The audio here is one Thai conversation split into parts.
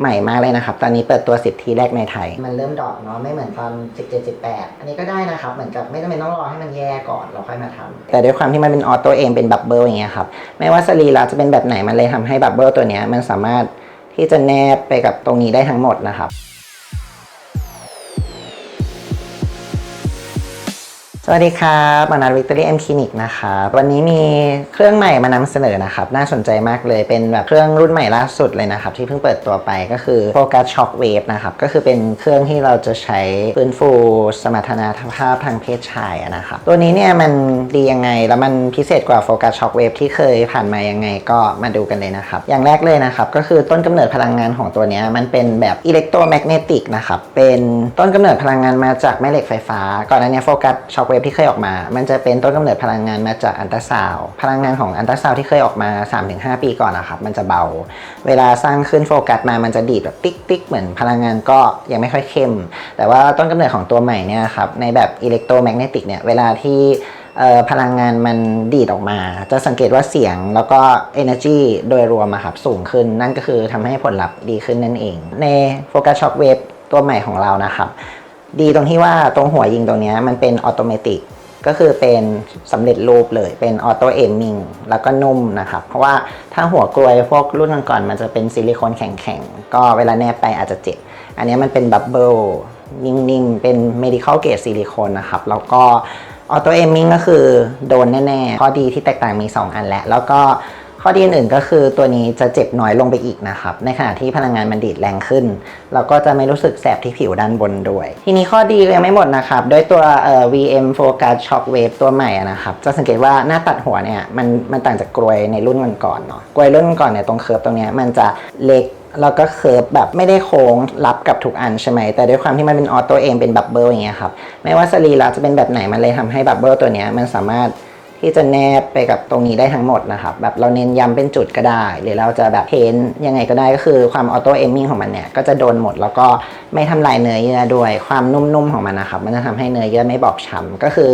ใหม่มากเลยนะครับ ตอนนี้เปิดตัว10ทีแรกในไทย มันเริ่มดรอปเนาะไม่เหมือนตอน17 18 อันนี้ก็ได้นะครับ เหมือนกับไม่จำเป็นต้องรอให้มันแย่ก่อนเราค่อยมาทำแต่ด้วยความที่มันเป็นออโต้เองเป็นบับเบิลอย่างเงี้ยครับไม่ว่าสรีระจะเป็นแบบไหนมันเลยทำให้บับเบิลตัวเนี้ยมันสามารถที่จะแนบไปกับตรงนี้ได้ทั้งหมดนะครับ สวัสดีครับมานัดวิกตอรี่เอ็มคลินิกนะครับวันนี้มีเครื่องใหม่มานำเสนอนะครับ น่าสนใจมากเลย เป็นแบบเครื่องรุ่นใหม่ล่าสุดเลยนะครับ ที่เพิ่งเปิดตัวไปก็คือ Focus Shock Wave นะครับ ก็คือเป็นเครื่องที่เราจะใช้ฟื้นฟูสมรรถนะภาพทางเพศชายนะครับ ตัวนี้เนี่ยมันดียังไง แล้วมันพิเศษกว่า Focus Shock Wave ที่เคยผ่านมายังไงก็มาดูกันเลยนะครับ อย่างแรกเลยนะครับ ก็คือต้นกำเนิดพลังงานของตัวนี้มันเป็นแบบอิเล็กโทรแมกเนติกนะครับ เป็นต้นกำเนิดพลังงานมาจากแม่เหล็กไฟฟ้า ก่อนหน้านี้โฟกัสช็อคเวฟที่เคยออกมา มันจะเป็นต้นกำเนิดพลังงานมาจากอันตราซาวพลังงานของอันตราซาวที่เคยออกมา 3-5 ปีก่อนนะครับ มันจะเบา เวลาสร้างขึ้นโฟกัสมา มันจะดีดแบบติ๊กติ๊กเหมือนพลังงานก็ยังไม่ค่อยเข้ม แต่ว่าต้นกำเนิดของตัวใหม่เนี่ยครับในแบบอิเล็กโทรแมกเนติกเนี่ยเวลาที่เอ่อพลังงานมันดีดออกมา จะสังเกตว่าเสียงแล้วก็ energy โดยรวมอะครับสูงขึ้น นั่นก็คือทำให้ผลลัพธ์ดีขึ้นนั่นเอง ใน Focus Shock Wave ตัวใหม่ของเรานะครับ ดีตรงที่ว่าตรงหัวยิงตรงนี้มันเป็นออโตเมติกก็คือเป็นสำเร็จรูปเลยเป็นออโตเอมมิงแล้วก็นุ่มนะครับ เพราะว่าถ้าหัวกลวยพวกรุ่นก่อนๆมันจะเป็นซิลิโคนแข็งๆ ก็เวลาแนบไปอาจจะเจ็บ อันนี้มันเป็นบับเบิลนิ่มๆ เป็น medical grade ซิลิโคนนะครับ แล้วก็ออโตเอมมิงก็คือโดนแน่ๆ ข้อดีที่แตกต่างมี 2 อันแหละ แล้วก็ อดีอื่นๆก็คือตัวนี้จะเจ็บน้อยลงไปอีกนะครับ ในขณะที่พลังงานมันดีดแรงขึ้น เราก็จะไม่รู้สึกแสบที่ผิวด้านบนด้วย ทีนี้ข้อดียังไม่หมดนะครับ ด้วยตัวเอ่อ VM Focus Shock Wave ตัวใหม่นะครับ จะสังเกตว่าหน้าตัดหัวเนี่ยมันมันต่างจากกลวยในรุ่นก่อนๆเนาะกลวยรุ่นก่อนเนี่ยตรงเคิร์ฟตรงเนี้ยมันจะเล็กแล้วก็เคิร์ฟแบบไม่ได้โค้งรับกับทุกอันใช่ไหม แต่ด้วยความที่มันเป็นออโต้เองเป็นบับเบิลอย่างเงี้ยครับ ไม่ว่าสรีระจะเป็นแบบไหนมันเลยทำให้บับเบิลตัวเนี้ยมันสามารถ ที่จะแนบไปกับตรงนี้ได้ทั้งหมดนะครับ แบบเราเน้นย้ำเป็นจุดก็ได้ หรือเราจะแบบเพ้นยังไงก็ได้ก็คือความออโต้เอมมิ่งของมันเนี่ย ก็จะโดนหมดแล้วก็ไม่ทำลายเนื้อเยื่อด้วย ความนุ่มๆของมันนะครับ มันจะทำให้เนื้อเยื่อไม่บอบช้ำก็คือ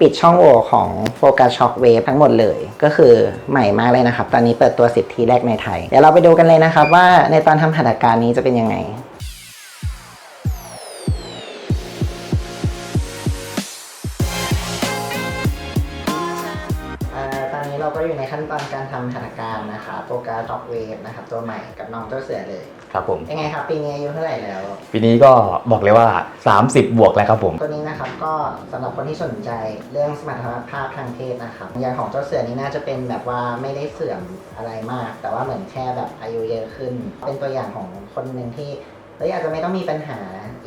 ปิดช่องโหว่ของโฟกัสช็อคเวฟทั้งหมดเลย ก็คือใหม่มากเลยนะครับ ตอนนี้เปิดตัว10ทีแรกในไทย เดี๋ยวเราไปดูกันเลยนะครับว่าในตอนทำหัตถการนี้จะเป็นยังไง เราก็อยู่ในขั้นตอนการทำหัตถการนะคะโฟกัสช็อคเวฟนะครับตัวใหม่กับน้องเจ้าเสือเลย ครับผม ยังไงครับ ปีนี้อายุเท่าไหร่แล้ว ปีนี้ก็บอกเลยว่า 30 บวกแล้วครับผม ตัวนี้นะครับก็สำหรับคนที่สนใจเรื่องสมรรถภาพทางเพศนะครับอย่างของเจ้าเสือนี่น่าจะเป็นแบบว่าไม่ได้เสื่อมอะไรมาก แต่ว่าเหมือนแค่แบบอายุเยอะขึ้น เป็นตัวอย่างของคนหนึ่งที่เฮ้ยอาจจะไม่ต้องมีปัญหา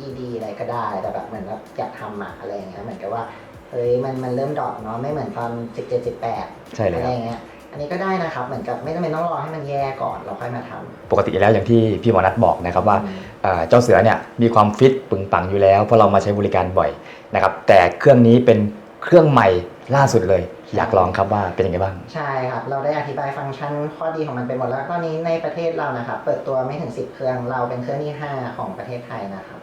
ED อะไรก็ได้แต่แบบเหมือนแบบอยากทำอะอะไรอย่างเงี้ยเหมือนกับว่า เฮ้ยมันมันเริ่มดรอปเนาะไม่เหมือนตอน17 18ใช่เลยอะไรครับอย่างเงี้ยอันนี้ก็ได้นะครับเหมือนกับไม่จำเป็นต้องรอให้มันแย่ก่อนเราค่อยมาทำปกติแล้วอย่างที่พี่หมอนัทบอกนะครับว่าอืมเอ่อเจ้าเสือเนี่ยมีความฟิตปึงปังอยู่แล้วเพราะเรามาใช้บริการบ่อยนะครับแต่เครื่องนี้เป็นเครื่องใหม่ล่าสุดเลย อยากลองครับว่าเป็นยังไงบ้าง ใช่ครับ เราได้อธิบายฟังก์ชันข้อดีของมันไปหมดแล้วตอนนี้ในประเทศเรานะครับ เปิดตัวไม่ถึง 10 เครื่อง เราเป็นเครื่องที่ 5 ของประเทศไทยนะครับ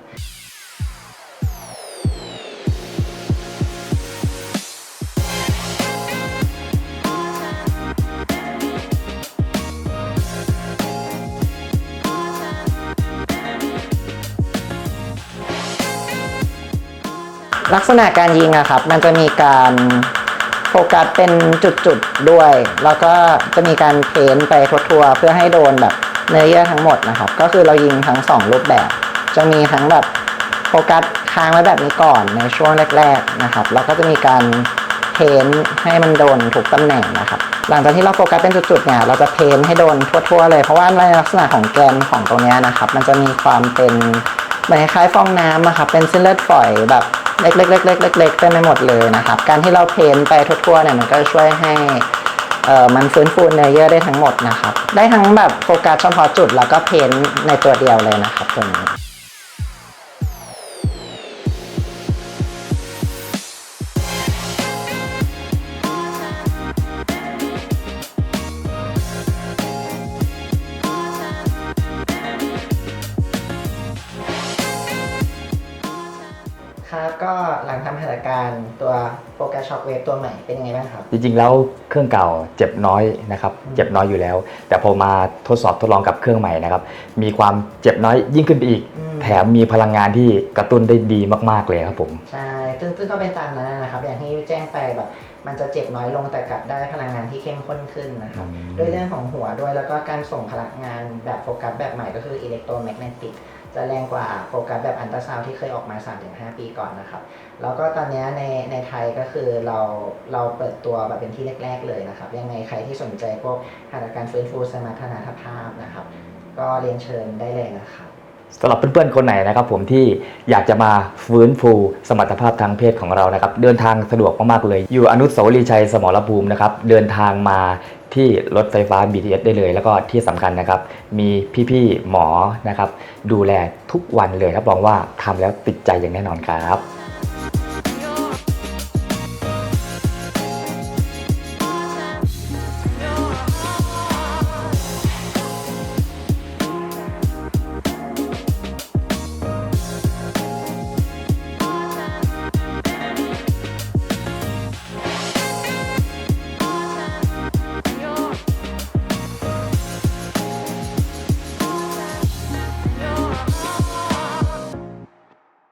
ลักษณะการยิงอะครับ มันจะมีการโฟกัสเป็นจุดๆด้วย แล้วก็จะมีการเพ้นไปทั่วๆเพื่อให้โดนแบบเนื้อเยื่อทั้งหมดนะครับ ก็คือเรายิงทั้งสองรูปแบบ จะมีทั้งแบบโฟกัสค้างไว้แบบนี้ก่อนในช่วงแรก ๆนะครับ แล้วก็จะมีการเพ้นให้มันโดนถูกตำแหน่งนะครับ หลังจากที่เราโฟกัสเป็นจุดๆเนี่ยเราจะเพ้นให้โดนทั่ว ๆ เลยเพราะว่าในลักษณะของแกนของตรงนี้นะครับ มันจะมีความเป็นเหมือนคล้ายฟองน้ำอะครับเป็นเส้นเลือดฝอยแบบ เล็กๆเล็กๆเต็มไปหมดเลยนะครับ การที่เราเพ้นไปทั่วๆเนี่ยมันก็ช่วยให้เอ่อมันฟื้นฟูเนื้อเยื่อได้ทั้งหมดนะครับ ได้ทั้งแบบโฟกัสเฉพาะจุดแล้วก็เพ้นในตัวเดียวเลยนะครับตัวนี้ หลังทำหัตถการตัวโฟกัสช็อคเวฟตัวใหม่เป็นยังไงบ้างครับ จริงๆแล้วเครื่องเก่าเจ็บน้อยนะครับอืมเจ็บน้อยอยู่แล้ว แต่พอมาทดสอบทดลองกับเครื่องใหม่นะครับมีความเจ็บน้อยยิ่งขึ้นไปอีก อืม แถมมีพลังงานที่กระตุ้นได้ดีมากๆเลยครับผม ใช่ซึ่งซึ่งก็เป็นตามนั้นนะครับ อย่างที่แจ้งไปแบบ มันจะเจ็บน้อยลงแต่กลับได้พลังงานที่เข้มข้นขึ้นนะครับ อืม ด้วยเรื่องของหัวด้วยแล้วก็การส่งพลังงานแบบโฟกัสแบบใหม่ก็คืออิเล็กโทรแมกเนติก จะแรงกว่าโฟกัสแบบอันตราซาวที่เคยออกมา 3-5 ปีก่อนนะครับ แล้วก็ตอนนี้ในในไทยก็คือเราเราเปิดตัวแบบเป็นที่แรก ๆ เลยนะครับ ยังไงใครที่สนใจพวกหัตถการฟื้นฟูสมรรถนะภาพนะครับ ก็เรียนเชิญได้เลยนะครับ สำหรับเพื่อนๆคนไหนนะครับ ผมที่อยากจะมาฟื้นฟูสมรรถภาพทางเพศของเรานะครับ เดินทางสะดวกมากๆเลย อยู่อนุสาวรีย์ชัยสมรภูมินะครับ เดินทางมาที่รถไฟฟ้า BTS ได้เลย แล้วก็ที่สำคัญนะครับ มีพี่ๆหมอนะครับ ดูแลทุกวันเลยรับรองว่าทำแล้วติดใจอย่างแน่นอนครับ